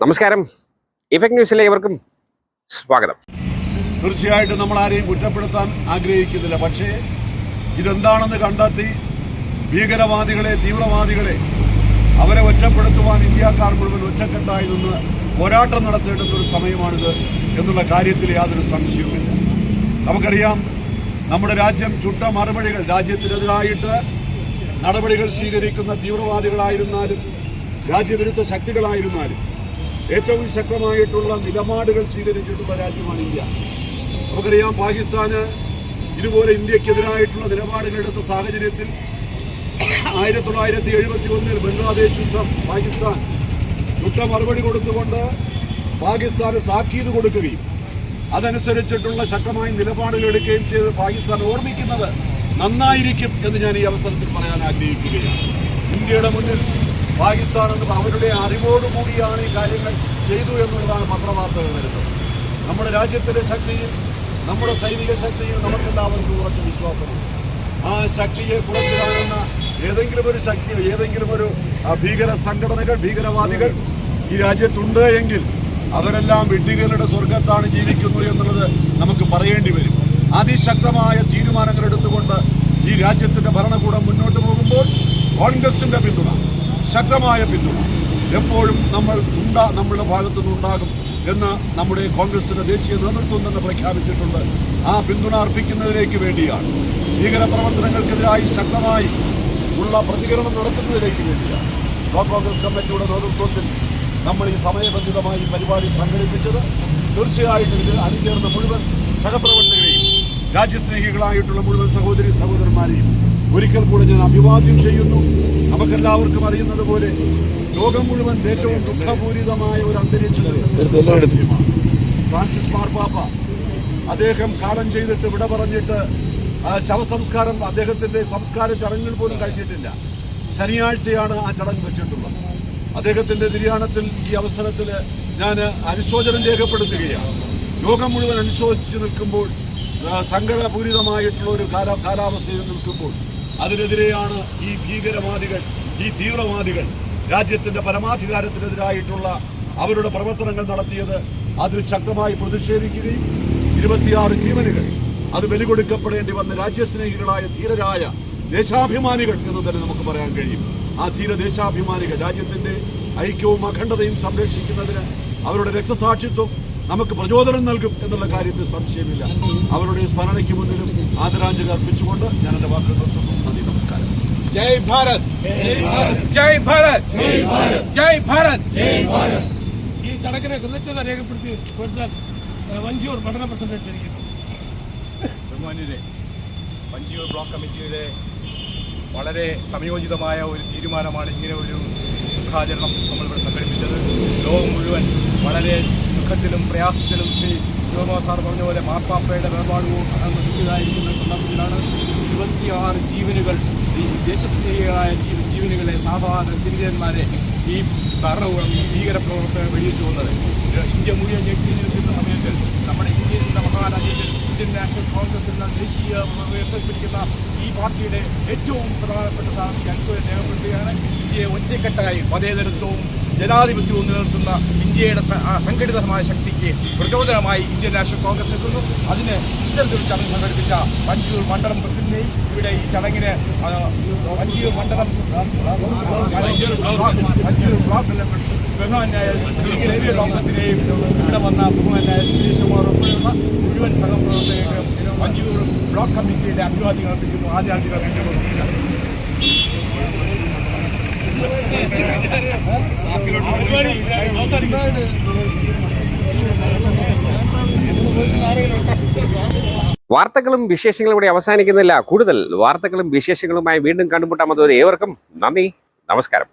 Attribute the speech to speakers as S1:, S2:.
S1: നമസ്കാരം. ഇഫക്ട് ന്യൂസിലെ ഇവർക്കും സ്വാഗതം.
S2: തീർച്ചയായിട്ടും നമ്മൾ ആരെയും കുറ്റപ്പെടുത്താൻ ആഗ്രഹിക്കുന്നില്ല. പക്ഷേ ഇതെന്താണെന്ന് കണ്ടെത്തി ഭീകരവാദികളെ തീവ്രവാദികളെ അവരെ ഒറ്റപ്പെടുത്തുവാൻ ഇന്ത്യക്കാർ മുഴുവൻ ഒറ്റക്കെട്ടായി നിന്ന് പോരാട്ടം നടത്തേണ്ടുന്ന ഒരു സമയമാണിത് എന്നുള്ള കാര്യത്തിൽ യാതൊരു സംശയവുമില്ല. നമുക്കറിയാം നമ്മുടെ രാജ്യം ചുട്ട മറുപടികൾ രാജ്യത്തിനെതിരായിട്ട് നടപടികൾ സ്വീകരിക്കുന്ന തീവ്രവാദികളായിരുന്നാലും രാജ്യവിരുദ്ധ ശക്തികളായിരുന്നാലും ഏറ്റവും ശക്തമായിട്ടുള്ള നിലപാടുകൾ സ്വീകരിച്ചിട്ടുള്ള രാജ്യമാണ് ഇന്ത്യ. നമുക്കറിയാം പാകിസ്ഥാന് ഇതുപോലെ ഇന്ത്യക്കെതിരായിട്ടുള്ള നിലപാടുകൾ എടുത്ത സാഹചര്യത്തിൽ ആയിരത്തി തൊള്ളായിരത്തി എഴുപത്തി ഒന്നിൽ ബംഗ്ലാദേശ് യുദ്ധം പാകിസ്ഥാൻ യുദ്ധ മറുപടി കൊടുത്തുകൊണ്ട് പാകിസ്ഥാന് താക്കീത് കൊടുക്കുകയും അതനുസരിച്ചിട്ടുള്ള ശക്തമായ നിലപാടുകൾ എടുക്കുകയും ചെയ്ത് പാകിസ്ഥാൻ ഓർമ്മിക്കുന്നത് നന്നായിരിക്കും എന്ന് ഞാൻ ഈ അവസരത്തിൽ പറയാൻ ആഗ്രഹിക്കുകയാണ്. ഇന്ത്യയുടെ മുന്നിൽ പാകിസ്ഥാൻ എന്നത് അവരുടെ അറിവോടുകൂടിയാണ് ഈ കാര്യങ്ങൾ ചെയ്തു എന്നുള്ളതാണ് പത്രവാർത്തകൾ വരുന്നത്. നമ്മുടെ രാജ്യത്തിന്റെ ശക്തിയിൽ നമ്മുടെ സൈനിക ശക്തിയിൽ നമുക്കെല്ലാവർക്കും കുറച്ച് വിശ്വാസമുണ്ട്. ആ ശക്തിയെ കുറച്ച് കാണുന്ന ഏതെങ്കിലും ഒരു ശക്തി ഏതെങ്കിലും ഒരു ഭീകര സംഘടനകൾ ഭീകരവാദികൾ ഈ രാജ്യത്തുണ്ട് എങ്കിൽ അവരെല്ലാം വെട്ടികളുടെ സ്വർഗത്താണ് ജീവിക്കുന്നു എന്നുള്ളത് നമുക്ക് പറയേണ്ടി വരും. അതിശക്തമായ തീരുമാനങ്ങൾ എടുത്തുകൊണ്ട് ഈ രാജ്യത്തിന്റെ ഭരണകൂടം മുന്നോട്ട് പോകുമ്പോൾ കോൺഗ്രസിന്റെ പിന്തുണ ശക്തമായ പിന്തുണ. എപ്പോഴും നമ്മൾ ഉണ്ടാ നമ്മളുടെ ഭാഗത്തു നിന്നുണ്ടാകും എന്ന് നമ്മുടെ കോൺഗ്രസിന്റെ ദേശീയ നേതൃത്വം തന്നെ പ്രഖ്യാപിച്ചിട്ടുണ്ട്. ആ പിന്തുണ അർപ്പിക്കുന്നതിലേക്ക് വേണ്ടിയാണ്. ഭീകരപ്രവർത്തനങ്ങൾക്കെതിരായി ശക്തമായി ഉള്ള പ്രതികരണം നടത്തുന്നതിലേക്ക് വേണ്ടിയാണ്. ബ്ലോക്ക് കോൺഗ്രസ് കമ്മിറ്റിയുടെ നേതൃത്വത്തിൽ നമ്മൾ ഈ സമയബന്ധിതമായി പരിപാടി സംഘടിപ്പിച്ചത്. തീർച്ചയായിട്ടും ഇതിൽ അണിചേർന്ന മുഴുവൻ സഹപ്രവർത്തകരെയും രാജ്യസ്നേഹികളായിട്ടുള്ള മുഴുവൻ സഹോദരി സഹോദരന്മാരെയും ഒരിക്കൽ കൂടെ ഞാൻ അഭിവാദ്യം ചെയ്യുന്നു. നമുക്കെല്ലാവർക്കും അറിയുന്നത് പോലെ ലോകം മുഴുവൻ ഏറ്റവും ദുഃഖപൂരിതമായ ഒരു അന്തരീക്ഷത്തിൽ ഫ്രാൻസിസ് മാർപ്പാപ്പ അദ്ദേഹം കാലം ചെയ്തിട്ട് വിട പറഞ്ഞിട്ട് ആ, ശവസംസ്കാരം അദ്ദേഹത്തിന്റെ സംസ്കാര ചടങ്ങുകൾ പോലും കഴിഞ്ഞിട്ടില്ല. ശനിയാഴ്ചയാണ് ആ ചടങ്ങ് വെച്ചിട്ടുള്ളത്. അദ്ദേഹത്തിന്റെ നിര്യാണത്തിൽ ഈ അവസരത്തിൽ ഞാൻ അനുശോചനം രേഖപ്പെടുത്തുകയാണ്. ലോകം മുഴുവൻ അനുശോചിച്ചു നിൽക്കുമ്പോൾ സങ്കടപൂരിതമായിട്ടുള്ള ഒരു കാല കാലാവസ്ഥയിൽ നിൽക്കുമ്പോൾ അതിനെതിരെയാണ് ഈ ഭീകരവാദികൾ ഈ തീവ്രവാദികൾ രാജ്യത്തിന്റെ പരമാധികാരത്തിനെതിരായിട്ടുള്ള അവരുടെ പ്രവർത്തനങ്ങൾ നടത്തിയത് അതിൽ ശക്തമായി പ്രതിഷേധിക്കുകയും ഇരുപത്തിയാറ് ജീവനുകൾ അത് ബലികൊടുക്കപ്പെടേണ്ടി വന്ന രാജ്യസ്നേഹികളായ ധീരരായ ദേശാഭിമാനികൾ എന്ന് തന്നെ നമുക്ക് പറയാൻ കഴിയും. ആ ധീര ദേശാഭിമാനികൾ രാജ്യത്തിന്റെ ഐക്യവും അഖണ്ഡതയും സംരക്ഷിക്കുന്നതിന് അവരുടെ രക്തസാക്ഷിത്വം നമുക്ക് പ്രചോദനം നൽകും എന്നുള്ള കാര്യത്തിൽ സംശയമില്ല. അവരുടെ സ്മരണയ്ക്ക് മുന്നിലും ആദരാഞ്ജലി അർപ്പിച്ചുകൊണ്ട് ഞാൻ എന്റെ വാക്കുകൾ നിർത്തുന്നു. നന്ദി നമസ്കാരം.
S3: ജയ് ഭാരത്. ജയ് ഭാരത്. ജയ് ഭാരത്.
S4: ഈ ചടങ്ങിനെ കൃത്യത രേഖപ്പെടുത്തി വഞ്ചിയൂർ പഠന പ്രസിഡന്റ് ക്ഷണിക്കുന്നു
S3: വഞ്ചിയൂർ ബ്ലോക്ക് കമ്മിറ്റിയുടെ വളരെ സംയോജിതമായ ഒരു തീരുമാനമാണ് ഇങ്ങനെ ഒരു ഉദ്ഘാടനം നമ്മളിവിടെ സംഘടിപ്പിച്ചത്. ലോകം മുഴുവൻ വളരെ ദുഃഖത്തിലും പ്രയാസത്തിലും ശ്രീ ശിവകുമാർ സാർ പറഞ്ഞ പോലെ മാർപ്പാപ്പയുടെ വേർപാടുവും ദുഃഖിതായിരിക്കുന്ന സന്ദർഭത്തിലാണ് ഇരുപത്തിയാറ് ജീവനുകൾ ഈ ദേശസ്നേഹികളായ ജീവനുകളെ സാധാരണ സിവിലിയന്മാരെ ഈ ഭരണകൂടം ഈ ഭീകരപ്രവർത്തകർ വെടിവെച്ചു പോകുന്നത് ഇന്ത്യ മുഴുവൻ ഞെട്ടി നിൽക്കുന്ന സമയത്തിൽ നമ്മുടെ ഇന്ത്യൻ മഹാരാജ്യത്തിൽ ഇന്ത്യൻ കോൺഗ്രസ് എന്ന ദേശീയ ഉയർത്തിപ്പിടിക്കുന്ന ഈ പാർട്ടിയുടെ ഏറ്റവും പ്രധാനപ്പെട്ട സ്ഥാനം അനുസരിച്ച് രേഖപ്പെടുത്തുകയാണ് ഇന്ത്യയെ ഒറ്റക്കെട്ടായി മതേതരത്വവും ജനാധിപത്യവും നിലനിർത്തുന്ന ഇന്ത്യയുടെ സംഘടിതമായ ശക്തിക്ക് പ്രചോദനമായി ഇന്ത്യൻ നാഷണൽ കോൺഗ്രസ് നിൽക്കുന്നു. അതിന് ഇത്തരത്തിലൊരു ചടങ്ങ് സംഘടിപ്പിച്ച വഞ്ചൂർ മണ്ഡലം പ്രസിഡന്റിനെയും ഇവിടെ ഈ ചടങ്ങിന് വഞ്ചൂർ മണ്ഡലം വഞ്ചൂർ ബ്ലോക്ക് ബഹുമാനായ ശ്രീ സേവിയർ കോൺഗ്രസിനെയും ഇവിടെ വന്ന ബഹുമാനായ ശ്രീ ശുമാർ ഉൾപ്പെടെയുള്ള മുഴുവൻ സഹപ്രവർത്തകർക്ക് വഞ്ചിയൂർ ബ്ലോക്ക് കമ്മിറ്റിയുടെ അഭിവാദ്യം അർപ്പിക്കുന്നു ആദ്യാർത്ഥികൾ
S1: വാർത്തകളും വിശേഷങ്ങളും ഇവിടെ അവസാനിക്കുന്നില്ല. കൂടുതൽ വാർത്തകളും വിശേഷങ്ങളുമായി വീണ്ടും കണ്ടുമുട്ടാം അതുവരെ ഏവർക്കും നന്ദി. നമസ്കാരം.